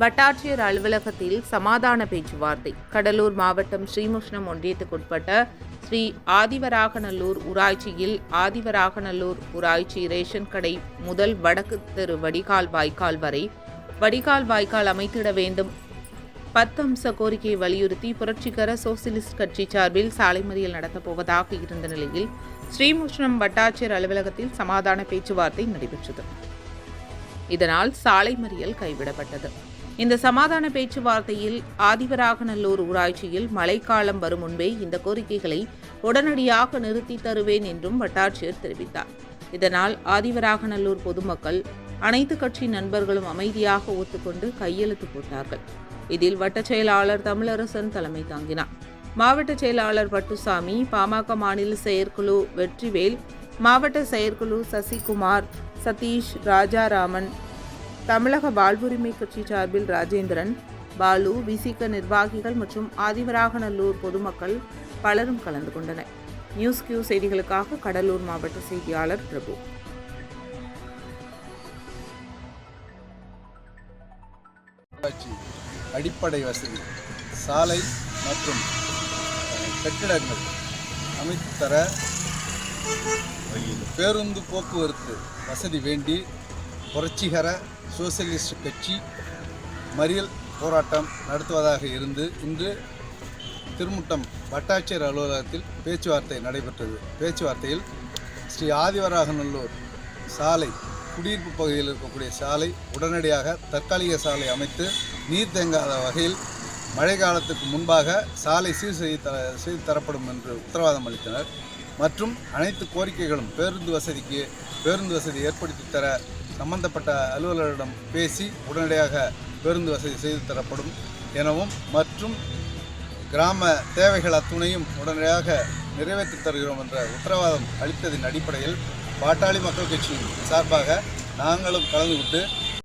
வட்டாட்சியர் அலுவலகத்தில் சமாதான பேச்சுவார்த்தை. கடலூர் மாவட்டம் ஸ்ரீமுஷ்ணம் ஒன்றியத்துக்குட்பட்ட ஸ்ரீ ஆதிவராகநல்லூர் ஊராட்சியில் ஆதிவராகநல்லூர் ஊராட்சி ரேஷன் கடை முதல் வடக்கு தெரு வடிகால் வாய்க்கால் வரை வடிகால் வாய்க்கால் அமைத்திட வேண்டும். பத்து அம்ச கோரிக்கையை வலியுறுத்தி புரட்சிகர சோசியலிஸ்ட் கட்சி சார்பில் சாலை மறியல் நடத்தப்போவதாக இருந்த நிலையில் ஸ்ரீமுஷ்ணம் வட்டாட்சியர் அலுவலகத்தில் சமாதான பேச்சுவார்த்தை நடைபெற்றது. இதனால் சாலை மறியல் கைவிடப்பட்டது. இந்த சமாதான பேச்சுவார்த்தையில் ஆதிவராகநல்லூர் ஊராட்சியில் மழைக்காலம் வரும் முன்பே இந்த கோரிக்கைகளை உடனடியாக நிறுத்தி தருவேன் என்றும் வட்டாட்சியர் தெரிவித்தார். இதனால் ஆதிவராகநல்லூர் பொதுமக்கள் அனைத்து கட்சி நண்பர்களும் அமைதியாக ஒத்துக்கொண்டு கையெழுத்து போட்டார்கள். இதில் வட்டச் செயலாளர் தமிழரசன் தலைமை தாங்கினார். மாவட்ட செயலாளர் பட்டுசாமி பாமக மாநில செயற்குழு வெற்றிவேல் மாவட்ட செயற்குழு சசிகுமார் சதீஷ் ராஜாராமன் தமிழக வாழ்வுரிமை கட்சி சார்பில் ராஜேந்திரன் பாலு விசிக நிர்வாகிகள் மற்றும் ஆதிவராகநல்லூர் பொதுமக்கள் பலரும் கலந்து கொண்டனர். நியூஸ் கியூ செய்திகளுக்காக கடலூர் மாவட்ட செய்தியாளர் பிரபு. அடிப்படை வசதி சாலை மற்றும் கட்டிடங்கள் அமைத்து தர பேருந்து போக்குவரத்து வசதி வேண்டி புரட்சிகர சோசியலிஸ்ட் கட்சி மறியல் போராட்டம் நடத்துவதாக இருந்து இன்று திருமுட்டம் வட்டாட்சியர் அலுவலகத்தில் பேச்சுவார்த்தை நடைபெற்றது. பேச்சுவார்த்தையில் ஸ்ரீ ஆதிவராகநல்லூர் சாலை குடியிருப்பு பகுதியில் இருக்கக்கூடிய சாலை உடனடியாக தற்காலிக சாலை அமைத்து நீர் தேங்காத வகையில் மழை காலத்துக்கு முன்பாக சாலை சீர் செய்து தர செய்து தரப்படும் என்று உத்தரவாதம் அளித்தனர். மற்றும் அனைத்து கோரிக்கைகளும் பேருந்து வசதிக்கு பேருந்து வசதி ஏற்படுத்தி தர சம்பந்தப்பட்ட அலுவலரிடம் பேசி உடனடியாக பேருந்து வசதி செய்து தரப்படும் எனவும் மற்றும் கிராம தேவைகள் அத்துணையும் உடனடியாக நிறைவேற்றி தருகிறோம் என்ற உத்தரவாதம் அளித்ததின் அடிப்படையில் பாட்டாளி மக்கள் கட்சியின் சார்பாக நாங்களும் கலந்து கொண்டு